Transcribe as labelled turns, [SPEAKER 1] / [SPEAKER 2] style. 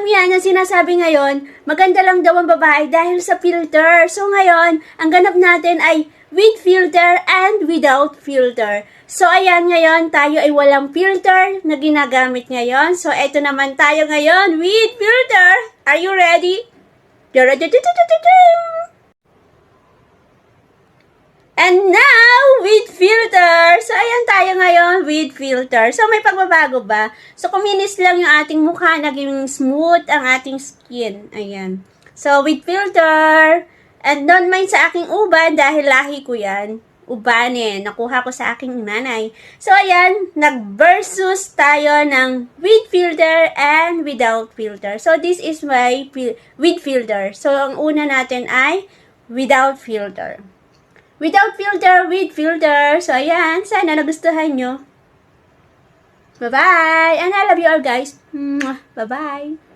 [SPEAKER 1] karamihan ang sinasabi ngayon, maganda lang daw ang babae dahil sa filter. So ngayon, ang ganap natin ay with filter and without filter. So ayan ngayon, tayo ay walang filter na ginagamit ngayon. So eto naman tayo ngayon with filter. Are you ready? And now, with filter. So, ayan ngayon with filter. So, may pagbabago ba? So, kuminis lang yung ating mukha, naging smooth ang ating skin. Ayan. So, with filter. And don't mind sa aking uban dahil lahi ko yan. Ubanin. Nakuha ko sa aking nanay. So, ayan. Nag-versus tayo ng with filter and without filter. So, this is my with filter. So, ang una natin ay without filter. Without filter, with filter. So, ayan. Sana nagustuhan nyo. Bye-bye! And I love you all, guys. Bye-bye!